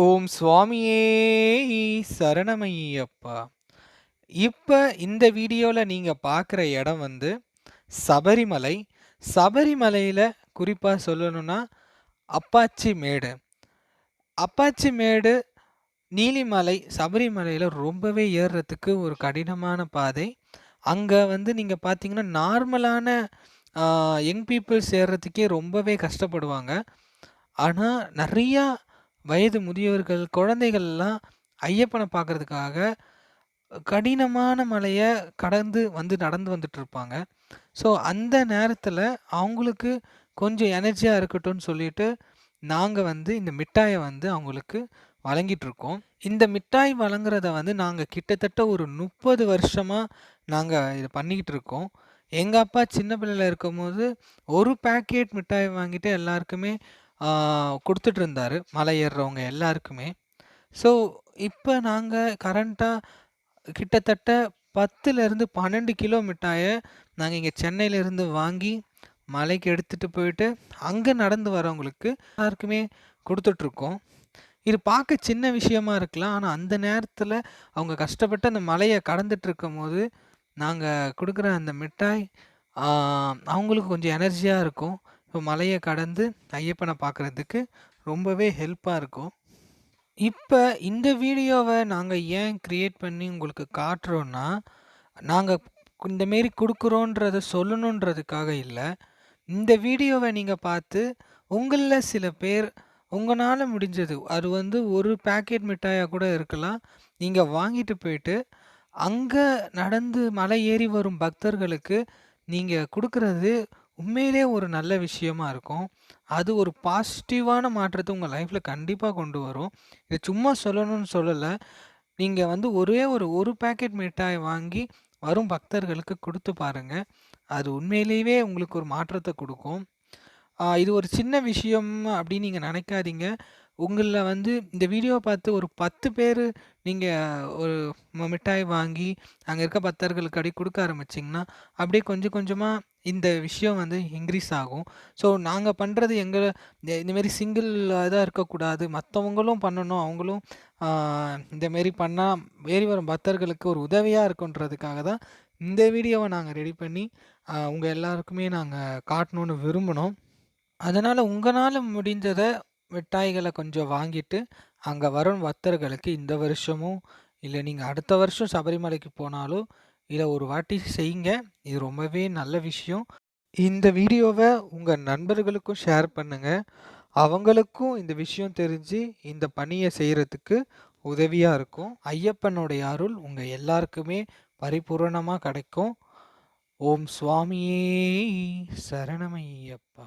ஓம் சுவாமியே சரணமையப்பா. இப்போ இந்த வீடியோவில் நீங்கள் பார்க்குற இடம் வந்து சபரிமலை. சபரிமலையில் குறிப்பாக சொல்லணும்னா அப்பாச்சி மேடு. அப்பாச்சி மேடு நீலிமலை சபரிமலையில் ரொம்பவே ஏறுறதுக்கு ஒரு கடினமான பாதை. அங்கே வந்து நீங்கள் பார்த்தீங்கன்னா நார்மலான யங் பீப்புள்ஸ் ஏறுறதுக்கே ரொம்பவே கஷ்டப்படுவாங்க. ஆனால் நிறையா வயது முதியவர்கள் குழந்தைகள்லாம் ஐயப்பனை பார்க்குறதுக்காக கடினமான மலையை கடந்து வந்து நடந்து வந்துட்டுருப்பாங்க ஸோ அந்த நேரத்தில் அவங்களுக்கு கொஞ்சம் எனர்ஜியாக இருக்கட்டும்னு சொல்லிட்டு நாங்கள் வந்து இந்த மிட்டாயை வந்து அவங்களுக்கு வழங்கிட்டுருக்கோம் இந்த மிட்டாய் வழங்குறத வந்து நாங்கள் கிட்டத்தட்ட ஒரு முப்பது வருஷமாக நாங்கள் இதை பண்ணிக்கிட்டு இருக்கோம். எங்கள் அப்பா சின்ன பிள்ளையில் இருக்கும்போது ஒரு பேக்கெட் மிட்டாய் வாங்கிட்டு எல்லாருக்குமே கொடுத்துட்டு இருந்தார் மலை ஏறுறவங்க எல்லாருக்குமே. ஸோ இப்போ நாங்கள் கரண்ட்டாக கிட்டத்தட்ட பத்துலேருந்து பன்னெண்டு கிலோ மிட்டாயை நாங்கள் இங்கே சென்னையிலேருந்து வாங்கி மலைக்கு எடுத்துகிட்டு போயிட்டு அங்கே நடந்து வரவங்களுக்கு எல்லாருக்குமே கொடுத்துட்ருக்கோம் இது பார்க்க சின்ன விஷயமா இருக்கலாம். ஆனால் அந்த நேரத்தில் அவங்க கஷ்டப்பட்டு அந்த மலையை கடந்துட்டுருக்கும் போது நாங்கள் கொடுக்குற அந்த மிட்டாய் அவங்களுக்கு கொஞ்சம் எனர்ஜியாக இருக்கும். இப்போ மலையை கடந்து ஐயப்பனை பார்க்குறதுக்கு ரொம்பவே ஹெல்ப்பாக இருக்கும். இப்போ இந்த வீடியோவை நாங்கள் ஏன் க்ரியேட் பண்ணி உங்களுக்கு காட்டுறோன்னா நாங்கள் இந்தமாரி கொடுக்குறோன்றத சொல்லணுன்றதுக்காக இல்லை. இந்த வீடியோவை நீங்கள் பார்த்து உங்களில் சில பேர் உங்களால் முடிஞ்சது அது வந்து ஒரு பேக்கெட் மிட்டாயாக கூட இருக்கலாம். நீங்கள் வாங்கிட்டு போயிட்டு அங்கே நடந்து மலை ஏறி வரும் பக்தர்களுக்கு நீங்கள் கொடுக்குறது உண்மையிலே ஒரு நல்ல விஷயமா இருக்கும். அது ஒரு பாசிட்டிவான மாற்றத்தை உங்கள் லைஃப்பில் கண்டிப்பாக கொண்டு வரும். இதை சும்மா சொல்லணும்னு சொல்லலை. நீங்கள் வந்து ஒரே ஒரு ஒரு பேக்கெட் மிட்டாய் வாங்கி வரும் பக்தர்களுக்கு கொடுத்து பாருங்கள் அது உண்மையிலேயே உங்களுக்கு ஒரு மாற்றத்தை கொடுக்கும். இது ஒரு சின்ன விஷயம் அப்படின்னு நீங்கள் நினைக்காதீங்க. உங்களில் வந்து இந்த வீடியோவை பார்த்து ஒரு பத்து பேர் நீங்கள் ஒரு மிட்டாய் வாங்கி அங்கே இருக்க பக்தர்களுக்கு அப்படி கொடுக்க ஆரம்பிச்சிங்கன்னா அப்படியே கொஞ்சம் கொஞ்சமாக இந்த விஷயம் வந்து இன்க்ரீஸ் ஆகும். ஸோ நாங்கள் பண்ணுறது எங்களை இந்தமாரி சிங்கிள் இதாக இருக்கக்கூடாது. மற்றவங்களும் பண்ணணும். அவங்களும் இந்தமாரி பண்ணால் வேறி வரும் பக்தர்களுக்கு ஒரு உதவியாக இருக்குன்றதுக்காக தான் இந்த வீடியோவை நாங்கள் ரெடி பண்ணி உங்கள் எல்லாருக்குமே நாங்கள் காட்டணுன்னு விரும்பினோம். அதனால் உங்களால் முடிஞ்சதை மிட்டாய்களை கொஞ்சம் வாங்கிட்டு அங்கே வரும் பக்தர்களுக்கு இந்த வருஷமும் இல்லை நீங்கள் அடுத்த வருஷம் சபரிமலைக்கு போனாலும் இதை ஒரு வாட்டி செய்யுங்க. இது ரொம்பவே நல்ல விஷயம். இந்த வீடியோவை உங்கள் நண்பர்களுக்கும் ஷேர் பண்ணுங்கள் அவங்களுக்கும் இந்த விஷயம் தெரிஞ்சு இந்த பணியை செய்கிறதுக்கு உதவியாக இருக்கும். ஐயப்பனுடைய அருள் உங்கள் எல்லாருக்குமே பரிபூரணமாக கிடைக்கும். ஓம் சுவாமியே சரணமையப்பா